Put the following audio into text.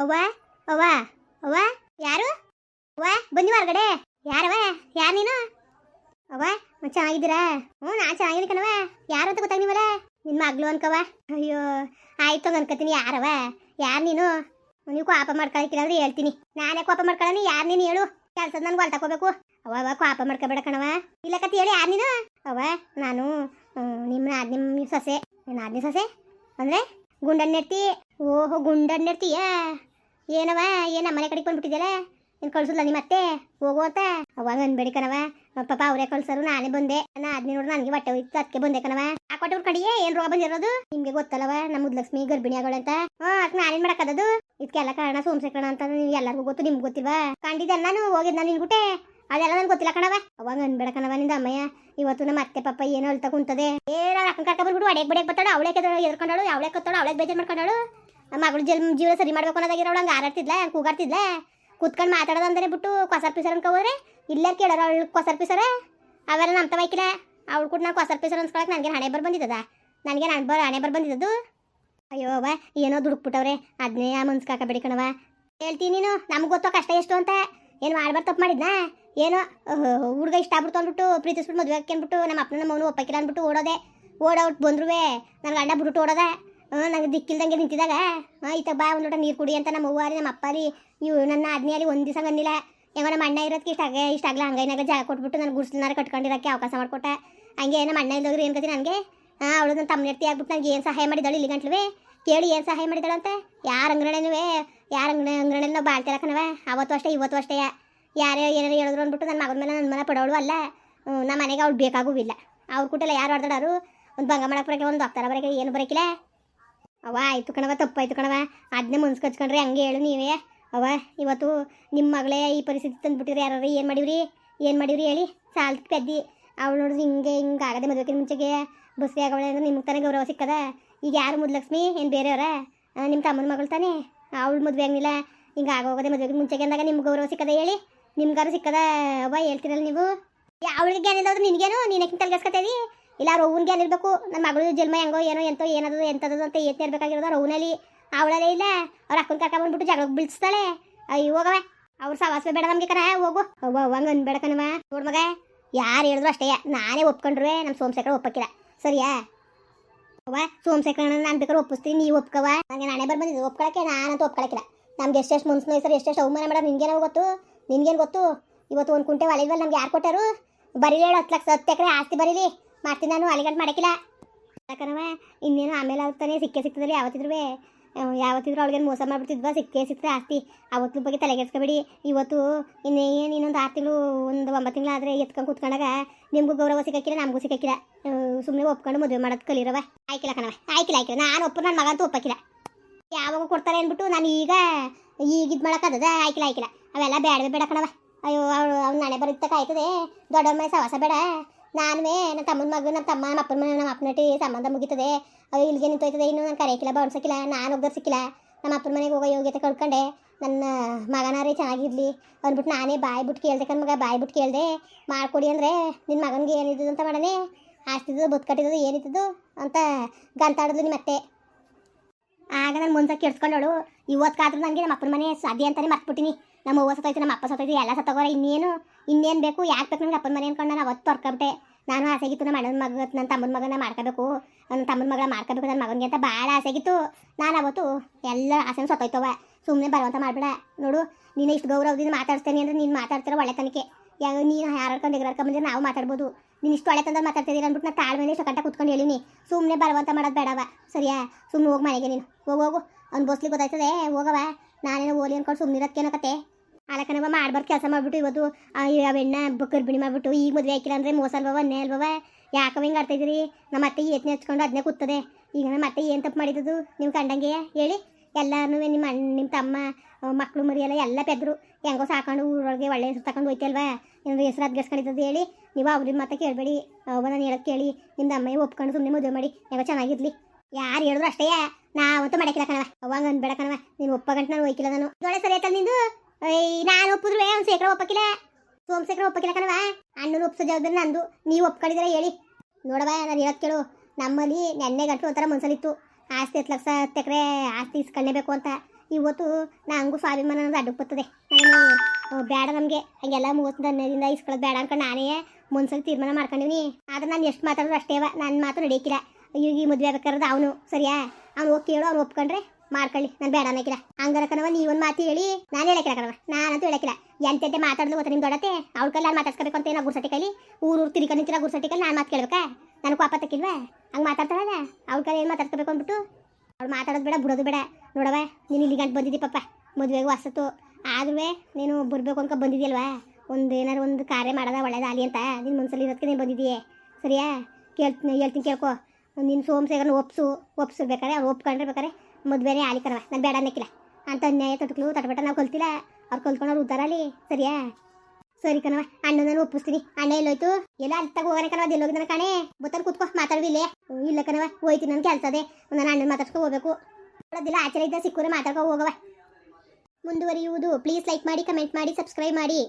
ಅವ್ವ ಅವ್ವ ಅವ್ವ, ಯಾರು? ಅವ್ವ ಬನ್ನಿ ಹೊರಗಡೆ ಯಾರವ ಯಾರು ನೀನು? ಅವ್ವ ಚೆನ್ನಾಗಿದ್ದೀರಾ? ಹ್ಞೂ, ನಾನು ಚೆನ್ನಾಗಿದ್ದೀನಿ ಕಣವ ಯಾರು ಅಂತ ಗೊತ್ತಾಗ್ನಿವಲ್ಲ ನಿನ್ನ ಮಗಳು ಅನ್ಕವ ಅಯ್ಯೋ, ಆಯ್ತು ಅನ್ಕೋತೀನಿ ಯಾರವ ಯಾರು ನೀನು? ನೀವು ಕೋಪ ಮಾಡ್ಕೊಳಕ್ಕಿಲ್ಲ ಹೇಳ್ತೀನಿ. ನಾನೇ ಕೋಪ ಮಾಡ್ಕೊಳ್ಳಿ ಯಾರು ನೀನು ಹೇಳು. ಕೆಲ್ಸದ ನನ್ಗೆ ಹೊಲ್ ತಗೋಬೇಕು ಅವ ಅವ ಕೋಪ ಮಾಡ್ಕೋಬೇಡ ಕಣವ ಇಲ್ಲ ಹೇಳಿ. ಯಾರು ನೀನು? ಅವ ನಾನು ನಿಮ್ಮ ನಿಮ್ಮ ಸೊಸೆ. ನಾದ್ನಿ ಸೊಸೆ. ಅಂದರೆ ಗುಂಡನ್ನೆಡ್ತಿ ಓಹೋ ಗುಂಡನ್ನೆಡ್ತೀಯ ಏನವ ಏನ ಮನೆ ಕಡೆಗೆ ಬಂದ್ಬಿಟ್ಟಿದ್ಯಲ್ಲ? ನೀನು ಕಳ್ಸಿಲ್ಲ ನಿಮ್ಮ ಅತ್ತೆ ಹೋಗೋತ ಅವಾಗ ಅನ್ಬೇಡಿ ಕಣವ ಪಾಪ ಅವರೇ ಕಳ್ಸರು, ನಾನೇ ಬಂದೆ. ನಾ ಅದ್ನ ನೋಡಿ, ನನಗೆ ಬಟ್ಟೆ ಹೋಯ್ತು, ಅದಕ್ಕೆ ಬಂದೆ ಕಣವ ಆ ಕೊಟ್ಟವ್ರ ಕಡೆಗೆ ಏನ್ ರೋಗ ಬಂದಿರೋದು? ನಿಮ್ಗೆ ಗೊತ್ತಲ್ಲವ ನಮ್ಮ ಮುದ್ಲಕ್ಷ್ಮಿ ಗರ್ಭಿಣಿ ಆಗೋಳಂತ ಹಾ ಅದಕ್ಕೆ ನಾನೇನ್ ಮಾಡಕ್ಕದದು ಇದಕ್ಕೆಲ್ಲ ಕಾರಣ ಸೋಮಶೇಖರಣ ಅಂತ ಎಲ್ಲರಿಗೂ ಗೊತ್ತು, ನಿಮ್ಗೆ ಗೊತ್ತಿಲ್ವಾ? ಕಂಡಿದ್ದೆ ನಾನು, ಹೋಗಿದ್ ನಾನು ಗುಟ್ಟೆ. ಅದೆಲ್ಲ ನನ್ಗೆ ಗೊತ್ತಿಲ್ಲ ಕಣವ ಅವಾಗ ಬೇಡ ಕಣವ ನಿಂದ ಅಮ್ಮಯ್ಯ. ಇವತ್ತು ನಮ್ಮ ಅತ್ತೆ ಪಾಪ ಏನೋ ಅಳ್ತಾ ಕುಂತದೆ. ಏನ ಅಕ್ಕನ ಕರ್ಕೊಂಡ್ಬಿಟ್ಟು ಅಡೆಗೆ ಬಡಿಯಕ್ಕೆ ಬರ್ತಾಳು ಅವಳೆ ಎದ್ಕೊಂಡಾಳು, ಅವಳೆ ಕತ್ತಾಳು, ಅವಳೆ ಬೇಜಾರು ಮಾಡ್ಕೊಂಡಾಳು. ಮಗಳು ಜಲ್ ಜೀವನ ಸರಿ ಮಾಡ್ಬೇಕು ಅನ್ನೋದಾಗಿರೋ ಹಂಗೆ ಹಾರಾಡ್ತಿದ್ಲ ಕೂಗಾಡ್ತಿದ್ಲ. ಕುತ್ಕೊಂಡು ಮಾತಾಡೋದು ಅಂದ್ರೆ ಬಿಟ್ಟು ಕೊಸರ್ ಪಿಸರ್ ಅನ್ಕೋ ಹೋದ್ರೆ ಇಲ್ಲೇ ಕೇಳೋರು ಅವಳು ಕೊಸರ್ ಪಿಸರ. ಅವೆಲ್ಲ ನಮ್ಮ ತವೈಕಿಲ್ಲ ಅವಳು ಕೂಡ ನಾನು ಕೊಸರ್ ಪಿಸರ್ ಅನ್ಸ್ಕೊಳಕ್ಕೆ ನನಗೆ ಹಣೆ ಬರ್ ಬಂದಿದ್ದದ? ನನಗೆ ಹಣೆ ಬರ್ ಹಣೆ ಬರ್ ಬಂದಿದ್ದದು ಅಯ್ಯೋ ಅವ್ವ, ಏನೋ ದುಡುಕ್ಬಿಟ್ಟವ್ರೆ ಅದನ್ನೇ ಮುನ್ಸ್ಕಾಕಬೇಡಿ ಕಣವ ಹೇಳ್ತೀನಿ ನೀನು, ನಮ್ಗೆ ಗೊತ್ತೋ ಕಷ್ಟ ಎಷ್ಟು ಅಂತ? ಏನು ಮಾಡ್ಬಾರ್ದು ತಪ್ಪು ಮಾಡಿದ್ನಾ? ಏನೋ ಹುಡುಗ ಇಷ್ಟ ಆಗ್ಬಿಡ್ತು ಅಂದ್ಬಿಟ್ಟು ಪ್ರೀತಿಸ್ಬಿಟ್ಟು ಮದುವೆ ಹಾಕ್ಕೊಂಡ್ಬಿಟ್ಟು ನಮ್ಮ ಅಪ್ಪನ ಅವನು ಒಪ್ಪಕ್ಕಿಲ್ಲ ಅಂದ್ಬಿಟ್ಟು ಓಡೋದೆ. ಓಡೋಟ್ ಬಂದ್ರುವೆ. ನನ್ನ ಗಂಡ ಬಿಟ್ಟು ಓಡೋದ. ನಂಗೆ ದಿಕ್ಕಿಲ್ದಂಗೆ ನಿಂತಿದಾಗ ಈತ ಬಾ, ಒಂದು ನೀರು ಕುಡಿ ಅಂತ ನಮ್ಮ ಅವ್ವಾರಿ ನಮ್ಮ ಅಪ್ಪಾರಿ ಇವು ನನ್ನ ಆದ್ಮೇಲೆ ಒಂದು ದಿವಸ ಬಂದಿಲ್ಲ. ಹೆಂಗೋ ನಮ್ಮ ಅಣ್ಣ ಇರೋದಕ್ಕೆ ಇಷ್ಟ ಆಗ, ಇಷ್ಟ ಆಗಲ್ಲ ಹಂಗೈನಾಗ ಜಾಗ ಕೊಟ್ಬಿಟ್ಟು ನಾನು ಗುಡ್ಸ್ಲನಾರ ಕಟ್ಕೊಂಡಿರೋಕೆ ಅವಕಾಶ ಮಾಡಿಕೊಟ್ಟೆ. ಹಂಗೆ ನಮ್ಮ ಅಣ್ಣ ಇಲ್ದೋಗ್ರಿ ಏನು ಕತಿ ನನಗೆ? ಹಾಂ, ಅವಳು ನನ್ನ ತಮ್ಮನೆರ್ತಿ ಆಗ್ಬಿಟ್ಟು ನನಗೆ ಏನು ಸಹಾಯ ಮಾಡಿದಳು ಇಲ್ಲಿ ಗಂಟ್ಲುವೆ ಕೇಳಿ ಏನು ಸಹಾಯ ಮಾಡಿದಾಳಂತೆ ಯಾರ ಅಂಗಡಿನೂ ಯಾರ ಅಂಗಡಿ ಅಂಗಡಿಯಲ್ಲಿ ನಾವು ಬಾಳ್ತಿಲ್ಲ ಕಣವ ಅವತ್ತು ಅಷ್ಟೇ, ಇವತ್ತು ಅಷ್ಟೇ. ಯಾರು ಏನಾರು ಹೇಳಿದ್ರು ಅಂದ್ಬಿಟ್ಟು ನನ್ನ ಮಗನ ಮೇಲೆ ನನ್ನ ಮನೆ ಪಡೋಳು ಅಲ್ಲ. ನಮ್ಮ ಮನೆಗೆ ಅವ್ಳು ಬೇಕಾಗುವಿಲ್ಲ ಅವ್ರ ಕೂಟೆಲ್ಲ ಯಾರು ಆಡ್ದಾಡೋರು ಒಂದು ಬಂಗ ಮಾಡಕ್ಕೆ ಬರೋಕೆ ಒಂದು ಡಾಕ್ಟರ್ ಬರೋಕೆ ಏನು ಬರೋಕಿಲ್ಲ. ಅವ ಆಯ್ತು ಕಣವ ತಪ್ಪಾಯ್ತು ಕಣವ ಅದನ್ನೇ ಮನ್ಸು ಕಚ್ಕೊಂಡ್ರಿ ಹಂಗೆ ಹೇಳು ನೀವೇ. ಅವ ಇವತ್ತು ನಿಮ್ಮ ಮಗಳೇ ಈ ಪರಿಸ್ಥಿತಿ ತಂದ್ಬಿಟ್ಟಿರಿ ಯಾರು ಏನು ಮಾಡಿವ್ರಿ? ಏನು ಮಾಡಿವ್ರಿ ಹೇಳಿ? ಸಾಲ್ ಪೆದ್ದಿ. ಅವಳು ನೋಡಿದ್ರೆ ಹಿಂಗೆ ಹಿಂಗೆ ಆಗದೆ ಮದುವೆಕಿನ ಮುಂಚೆಗೆ ಬಸ್ಸಿ ಆಗವಳೆ ಅಂದ್ರೆ ನಿಮ್ಗೆ ತಾನೇ ಗೌರವ ಸಿಕ್ಕದ? ಈಗ ಯಾರು ಮುದ್ಲಕ್ಷ್ಮಿ? ಏನು ಬೇರೆಯವರ? ನಿಮ್ಮ ತಮ್ಮನ ಮಗಳು ತಾನೇ? ಅವಳು ಮದುವೆ ಆಗಲಿಲ್ಲ. ಹಿಂಗೆ ಆಗೋಗದೆ ಮದುವೆಗೆ ಮುಂಚೆಗೆ ಅಂದಾಗ ನಿಮ್ಗೆ ಗೌರವ ಸಿಕ್ಕದ ಹೇಳಿ? ನಿಮ್ಗಾರು ಸಿಕ್ಕದ? ಅವ್ವ, ಹೇಳ್ತಿರಲ್ಲ ನೀವು? ಅವಳಿಗೆ ಇಲ್ಲದ್ರೆ ನಿನಗೇನು? ನೀನಕ್ಕೆ ತಲೆಗೆಸ್ಕೊತೀವಿ ಇಲ್ಲ ರೌನ್ಗೆ ಅಲ್ಲಿರ್ಬೇಕು. ಇರಬೇಕು ನನ್ನ ಮಗಳು ಜನ್ಮ ಹೆಂಗೋ ಏನೋ ಎಂತೋ ಏನದು ಎಂತದ ಅಂತ ಏತ್ನೆ ಇರಬೇಕಾಗಿರೋದು ರೌನಲ್ಲಿ ಅವಳಲ್ಲೇ ಇಲ್ಲ, ಅವ್ರ ಅಕ್ಕನ ಕರ್ಕ ಬಂದ್ಬಿಟ್ಟು ಜಗಳಕ್ಕೆ ಬೀಳ್ಸ್ತಾಳೆ. ಅಯ್ಯೋ ಹೋಗವೆ ಅವ್ರ ಸವಾಸ ಬೇಡ ನಮಗೆ ಕಣ, ಹೋಗು. ಹಂಗೆ ಅನ್ಬೇಡ ಕಣವ ನೋಡ್ ಮಗ, ಯಾರು ಹೇಳಿದ್ರು ಅಷ್ಟೇ, ನಾನೇ ಒಪ್ಕೊಂಡ್ರೆ ನಮ್ಮ ಸೋಮಶೇಖರ ಒಪ್ಪಕ್ಕಿಲ್ಲ. ಸರಿಯಾ? ಅವ್ವ ಸೋಮಶೇಖರನ ನಾನು ಬೇಕಾದ್ರೆ ಒಪ್ಪಿಸ್ತೀನಿ, ನೀವು ಒಪ್ಕವ ನನಗೆ ನಾನೇ ಬರ್ ಬಂದಿದ್ದು ಒಪ್ಕೊಳಕ್ಕೆ ನಾನಂತೂ ಒಪ್ಕೊಳಕ್ಕಿಲ್ಲ. ನಮ್ಗೆ ಎಷ್ಟೆಷ್ಟು ಮುನ್ಸ್ನ ಹೆಸರು ಎಷ್ಟೆಷ್ಟು ಅವಮಾನ ಮೇಡಮ್ ನಿನ್ಗೇನೋ ಗೊತ್ತು, ನಿನ್ಗೇನು ಗೊತ್ತು? ಇವತ್ತು ಒಂದು ಕುಂಟೆ ಒಲಿಲ್ವಲ್ಲ ನಮ್ಗೆ ಯಾರು ಕೊಟ್ಟರು? ಬರೀಲಿ ಹೇಳು, ಹತ್ತು ಲಕ್ಷ, ಹತ್ತು ಎಕರೆ ಆಸ್ತಿ ಬರೀಲಿ. ಮಾಡ್ತೀನಿ ನಾನು ಅಲಿಗಂಡ್ ಮಾಡಕ್ಕಿಲ್ಲ. ಯಾಕಂದ್ರೆ ಇನ್ನೇನು ಆಮೇಲೆ ಆಗ್ತಾನೆ ಸಿಕ್ಕೇ ಸಿಗ್ತದಲ್ಲಿ ಯಾವತ್ತಿದ್ರು ಯಾವತ್ತಿದ್ರು ಅವಳಿಗೆ ಮೋಸ ಮಾಡ್ಬಿಟ್ಟಿದ್ವಾ ಸಿಕ್ಕೇ ಸಿಗ್ತದೆ ಆಸ್ತಿ. ಅವತ್ತು ಬಗ್ಗೆ ತಲೆಗೆಡ್ಸ್ಕೊಬೇಡಿ ಇವತ್ತು ಇನ್ನೇನು ಇನ್ನೊಂದು ಆರು ತಿಂಗಳು, ಒಂದು ಒಂಬತ್ತು ತಿಂಗಳು ಆದರೆ ಎತ್ಕೊಂಡು ಕೂತ್ಕೊಂಡಾಗ ನಿಮಗೂ ಗೌರವ ಸಿಕ್ಕಿಲ್ಲ, ನಮಗೂ ಸಿಕ್ಕಿಲ್ಲ. ಸುಮ್ಮನೆ ಒಪ್ಕೊಂಡು ಮದುವೆ ಮಾಡೋದು ಕಲಿರವ ಆಯ್ಕಿಲ್ಲ ಕಣವ ಆಯ್ಕಿಲ್ಲ ಆಯ್ಕಿಲ್ಲ. ನಾನು ಒಪ್ಪು ನನ್ನ ಮಗ ಅಂತೂ ಒಪ್ಪಕ್ಕಿಲ್ಲ ಯಾವಾಗ ಕೊಡ್ತಾರೆ ಅಂದ್ಬಿಟ್ಟು ನಾನು ಈಗ ಈಗ ಇದು ಮಾಡೋಕ್ಕದ ಆಯ್ಕಿಲ್ಲ ಆಯ್ಕಿಲ್ಲ. ಅವೆಲ್ಲ ಬೇಡವೇ ಬೇಡ ಕಣವ ಅಯ್ಯೋ, ಅವಳು, ಅವ್ನು ನಾಳೆ ಬರೀತಕ್ಕ ಆಯ್ತದೆ ದೊಡ್ಡವ್ರ ಮನೆ ಸವಾಸ ಬೇಡ. ನಾನುವೇ ನನ್ನ ತಮ್ಮನ ಮಗ, ನನ್ನ ತಮ್ಮ, ನಮ್ಮ ಅಪ್ಪನ ಮನೆ, ನಮ್ಮ ಅಪ್ಪನಟ್ಟಿ ಸಂಬಂಧ ಮುಗಿತದೆ. ಅದು ಇಲ್ಲಿಗೆ ನಿಂತೋಯ್ತದೆ? ಇನ್ನು ನಾನು ಕರೆಯಕ್ಕಿಲ್ಲ ಬಣ್ಸಕ್ಕಿಲ್ಲ ನಾನು ಹೋಗೋದು ಸಿಕ್ಕಿಲ್ಲ. ನಮ್ಮ ಅಪ್ಪನ ಮನೆಗೆ ಹೋಗೋ ಯೋಗ್ಯತೆ ಕಳ್ಕೊಂಡೆ. ನನ್ನ ಮಗನಾರೇ ಚೆನ್ನಾಗಿರಲಿ ಅಂದ್ಬಿಟ್ಟು ನಾನೇ ಬಾಯಿ ಬಿಟ್ಟು ಕೇಳ್ದೆ ಕಣ್ ಮಗ, ಬಾಯಿ ಬಿಟ್ಟು ಕೇಳಿದೆ. ಮಾಡ್ಕೊಡಿ ಅಂದರೆ ನಿನ್ನ ಮಗನಿಗೆ ಏನಿದ್ದು ಅಂತ ಮಾಡನೆ ಆಸ್ತಿದ್ದು ಬುತ್ ಕಟ್ಟಿದ್ದು ಏನಿದ್ದು ಅಂತ ಗಂತಾಡಿದ್ಲು ನಿಮ್ಮ ಅತ್ತೆ. ಆಗ ನಾನು ಮುಂದೆ ಕೆಡ್ಸ್ಕೊಂಡವಳು ಇವತ್ತಾದ್ರೂ ನನಗೆ ನಮ್ಮ ಅಪ್ಪನ ಮನೆ ಸಾಧ್ಯ ಅಂತಲೇ ಮರ್ತ್ಬಿಟ್ಟಿನಿ. ನಮ್ಮ ಅವ್ವ ಸತ್ತೋಯ್ತು, ನಮ್ಮ ಅಪ್ಪ ಸತ್ತೋಯ್ತು, ಎಲ್ಲ ಸತ್ತೋಗೋರ. ಇನ್ನೇನು ಇನ್ನೇನು ಬೇಕು? ಯಾಕೆ ಬೇಕು ನನಗೆ ಅಪ್ಪನ ಮನೆ ಅನ್ಕೊಂಡು ನಾನು ಅವತ್ತು ತೊರ್ಕೊಬಿಟ್ಟೆ ನಾನು ಆಸೆಗಿತ್ತು ನಮ್ಮ ಅಣ್ಣನ ಮಗ, ನನ್ನ ತಮ್ಮನ ಮಗನ ಮಾಡ್ಕೋಬೇಕು. ನನ್ನ ತಮ್ಮನ ಮಗಳ ಮಾಡ್ಕೋಬೇಕು ನನ್ನ ಮಗನಿಗೆ ಅಂತ ಭಾಳ ಆಸೆಗಿತ್ತು ನಾನು ಅವತ್ತು ಎಲ್ಲ ಆಸೆನೂ ಸತ್ತೋಯ್ತವ ಸುಮ್ಮನೆ ಬಲವಂತ ಮಾಡಬೇಡ. ನೋಡು, ನೀನು ಇಷ್ಟು ಗೌರವದಿಂದ ಮಾತಾಡ್ತೇನೆ ಅಂದರೆ ನೀನು ಮಾತಾಡ್ತಿರೋ ತನಕ ಯಾವ ನೀನು ಹಾರಾಡ್ಕೊಂಡು ಎಗರಾಡ್ಕೊಂಡು ಬಂದರೆ ನಾವು ಮಾತಾಡ್ಬೋದು. ನೀನು ಇಷ್ಟು ಒಳ್ಳೆ ತಂದ್ರೆ ಮಾತಾಡ್ತಿದ್ದೀರ ಅಂದ್ಬಿಟ್ಟು ನಾನು ತಾಳ್ಮೇಲೆ ಇಷ್ಟು ಕಂಟ ಕುತ್ಕೊಂಡು ಹೇಳಿನಿ. ಸುಮ್ಮನೆ ಬಲವಂತ ಮಾಡೋದು ಬೇಡವ ಸರಿಯಾ? ಸುಮ್ಮನೆ ಹೋಗಿ ಮನೆಗೆ ನೀನು. ಹೋಗು ಹೋಗು. ಅವ್ನು ಬೋಸ್ಲಿ ಗೊತ್ತಾಯ್ತದೆ ಹೋಗವ ನಾನೇನೋ ಓಲಿ ಅನ್ಕೊಂಡು ಸುಮ್ಮನೆ ಇರೋದಕ್ಕೇನಕತ್ತೆ ಅಲಕನವ ಮಾಡ್ಬಾರ್ದು ಕೆಲಸ ಮಾಡ್ಬಿಟ್ಟು ಇವತ್ತು ಅವೆಣ್ಣ ಗರ್ಭಿಣಿ ಮಾಡ್ಬಿಟ್ಟು ಈಗ ಮದುವೆ ಹಾಕಿಲ್ಲ ಅಂದರೆ ಮೋಸ ಅಲ್ವವ ಅನ್ನೇ ಅಲ್ವವ ಯಾಕವ ಹಿಂಗೆ ಆಡ್ತಾ ಇದ್ದೀರಿ? ನಮ್ಮ ಅತ್ತೆ ಏತ್ನೆ ಹಚ್ಕೊಂಡು ಅದನ್ನೇ ಕೂತದೆ ಈಗ ನಮ್ಮ ಅತ್ತೆ ಏನು ತಪ್ಪು ಮಾಡಿದ್ದು ನೀವು ಕಂಡಂಗೆ ಹೇಳಿ. ಎಲ್ಲರೂ ನಿಮ್ಮ ಅಣ್ಣ, ನಿಮ್ಮ ತಮ್ಮ ಮಕ್ಕಳು ಮರಿ ಎಲ್ಲ ಎಲ್ಲ ಪೆದ್ರು. ಹೆಂಗೋ ಸಾಕೊಂಡು ಊರೊಳಗೆ ಒಳ್ಳೆ ಹೆಸರು ತಗೊಂಡು ಹೋಯ್ತಲ್ವಾ? ಏನಾದ್ರು ಹೆಸರು ಅದ್ಗೆಸ್ಕೊಂಡಿದ್ದು ಹೇಳಿ. ನೀವು ಅವ್ರಿಗೆ ಮತ್ತೆ ಕೇಳಬೇಡಿ. ಅವ ನಾನು ಹೇಳೋದು ಕೇಳಿ. ನಿಮ್ದು ಅಮ್ಮ ಒಪ್ಕೊಂಡು ಸುಮ್ಮನೆ ಮದುವೆ ಮಾಡಿ. ಹೆಂಗೋ ಚೆನ್ನಾಗಿರ್ಲಿ. ಯಾರು ಹೇಳಿದ್ರು ಅಷ್ಟೇ. ನಾ ಅಂತೂ ಮಾಡಕ್ಕಿಲ್ಲ ಕಣವ ಅವಾಗ ಅನ್ಬೇಡ ಕಣವ ನೀನು ಒಪ್ಪಗಂಟು ನಾನು ಒಯ್ಕಿಲ್ಲ ನಾನು. ಒಳ್ಳೆ ಸರಿ ಆಯ್ತಲ್ಲ ನಿಂದು? ನಾನು ಒಪ್ಪಿದ್ರು ಒಂದು ಶೇಖರ ಒಪ್ಪಕ್ಕಿಲ್ಲ. ಸೋಮಶೇಖರ ಒಪ್ಪಕ್ಕಿಲ್ಲ ಕಣವ ಅಣ್ಣನ ಒಪ್ಸೋ ಜವಾಬ್ದಾರಿ ನಂದು. ನೀವು ಒಪ್ಕೊಂಡಿದ್ರೆ ಹೇಳಿ. ನೋಡವ ನಾನು ಹೇಳೋದು ಕೇಳು. ನಮ್ಮಲ್ಲಿ ನೆನ್ನೆ ಗಂಟು ಒಂಥರ ಮನ್ಸಲಿತ್ತು ಆಸ್ತಿ ಹತ್ತು ಲಕ್ಷ ತೆಕ್ರೆ ಆಸ್ತಿ ಇಸ್ಕೊಳ್ಳೇಬೇಕು ಅಂತ. ಇವತ್ತು ನಾ ಹಂಗೂ ಸ್ವಾಭಿಮಾನ ಅನ್ನೋದು ಅಡ್ಡಕ್ಕೆ ಬರ್ತದೆ. ನಾನು ಬೇಡ ನಮಗೆ. ಹಂಗೆಲ್ಲ ಮೂವತ್ತು ಹನ್ನೆರಡಿಂದ ಇಸ್ಕೊಳ್ಳೋದು ಬೇಡ ಅನ್ಕೊಂಡು ನಾನೇ ಮುನ್ಸಲ್ಲಿ ತೀರ್ಮಾನ ಮಾಡ್ಕೊಂಡಿವ್ನಿ. ಆದ್ರೆ ನಾನು ಎಷ್ಟು ಮಾತಾಡಿದ್ರು ಅಷ್ಟೇವ. ನನ್ನ ಮಾತು ನಡೆಯಕ್ಕಿಲ್ಲ ಈಗ ಈ ಮದುವೆ ಆಗ್ಬೇಕಾದ್ರೆ ಅವನು. ಸರಿಯಾ? ಅವ್ನು ಓಕೆ ಹೇಳು ಅವ್ನು ಒಪ್ಕೊಂಡ್ರೆ ಮಾಡ್ಕೊಳ್ಳಿ. ನಾನು ಬೇಡ ಅನ್ನಕ್ಕಿಲ್ಲ ಹಂಗಾರ ಕಣವ ಒಂದು ಮಾತು ಹೇಳಿ. ನಾನು ಹೇಳಕ್ಕಿಲ್ಲ ಕಣವ ನಾನಂತೂ ಹೇಳಕ್ಕಿಲ್ಲ. ಎಂತೆಂತೆ ಮಾತಾಡಿದ್ರು ಗೊತ್ತಾ ನಿಮ್ಮ ದೊಡ್ಡತೆ ಅವ್ಳ ಕೈಲಿ ನಾನು ಅಂತ ಏನೋ ಗುರ್ಸಟಿ ಕೈಲಿ? ಊರು ಊರು ತಿರ್ಕೊಂಡು ನಿಂತಿರ ಗುರ್ಸಟಿ ಕೈಲಿ ನಾನು ಮಾತು ಕೇಳ್ಬೇಕಾ? ನನಗೆ ಕೋಪ ತಕ್ಕಿಲ್ವಾ ಹಂಗೆ ಮಾತಾಡ್ತಾಳಲ್ಲ? ಅವ್ಳ ಕೈಲಿ ಏನು ಮಾತಾಡ್ಕೋಬೇಕು ಅಂದ್ಬಿಟ್ಟು? ಅವ್ಳು ಮಾತಾಡೋದು ಬೇಡ, ಬಿಡೋದು ಬೇಡ. ನೋಡವ ನೀನು ಇಲ್ಲಿ ಗಂಟು ಬಂದಿದ್ದಿ ಪಾಪ. ಮದುವೆಗೆ ಹೊಸತು ಆದ್ರೂ ನೀನು ಬರಬೇಕು ಅನ್ಕೊ ಬಂದಿದ್ಯಲ್ವಾ? ಒಂದು ಏನಾರು ಒಂದು ಕಾರ್ಯ ಮಾಡೋದ ಒಳ್ಳೇದಾಗಲಿ ಅಂತ. ನಿನ್ನ ಮನಸ್ಸಲ್ಲಿ ಇರೋದಕ್ಕೆ ನೀನು ಬಂದಿದ್ದೀಯೇ. ಸರಿಯಾ? ಕೇಳ್ತೀನಿ ಹೇಳ್ತೀನಿ ಕೇಳ್ಕೊ. ನಿನ್ನ ಸೋಮಶೇಖರನ ಒಪ್ಸು ಒಪ್ಸು ಬೇಕಾರೆ, ಅವ್ರು ಒಪ್ಕೊಂಡ್ರೆ ಬೇಕಾರೆ ಮದುವೆನೇ ಆಲಿ ಕಣವ ನಾನು ಬೇಡ ನೆಕ್ಕಿಲ್ಲ ಅಂತ ಅನ್ಯಾಯ ತಟ್ಕಲು ತಟ್ಬಿಟ್ಟ ನಾವು ಕಲ್ತಿಲ್ಲ. ಅವ್ರು ಕಲ್ತ್ಕೊಂಡು ಅವ್ರು ಉದ್ದಾರ ಅಲ್ಲಿ. ಸರಿಯಾ? ಸರಿ ಕಣವ ಅಣ್ಣ ನಾನು ಒಪ್ಪಿಸ್ತೀನಿ. ಅಣ್ಣ ಎಲ್ಲೋಯ್ತು? ಎಲ್ಲ ಅಲ್ಲಿ ತಗೋ ಹೋಗೋಣ ಕಣವ ಅದು ಎಲ್ಲೋಗಿದ್ದಾನೆ ಕಾಣೆ. ಬತ್ತಲ್ಲಿ ಕೂತ್ಕೋ ಮಾತಾಡ್ವಿಲ್ಲೇ ಇಲ್ಲ. ಕಣವ ಹೋಯ್ತೀನಿ ನನ್ನ ಕೆಲಸ ಅದೇ. ನಾನು ಅಣ್ಣನ ಮಾತಾಡ್ಸ್ಕೊ ಹೋಗ್ಬೇಕು. ಅದೆಲ್ಲ ಆಚೆ ಇದ್ದ ಸಿಕ್ಕೂರೆ ಮಾತಾಡ್ಕೊ ಹೋಗವ ಮುಂದುವರಿಯುವುದು. ಪ್ಲೀಸ್ ಲೈಕ್ ಮಾಡಿ ಕಮೆಂಟ್ ಮಾಡಿ ಸಬ್ಸ್ಕ್ರೈಬ್ ಮಾಡಿ.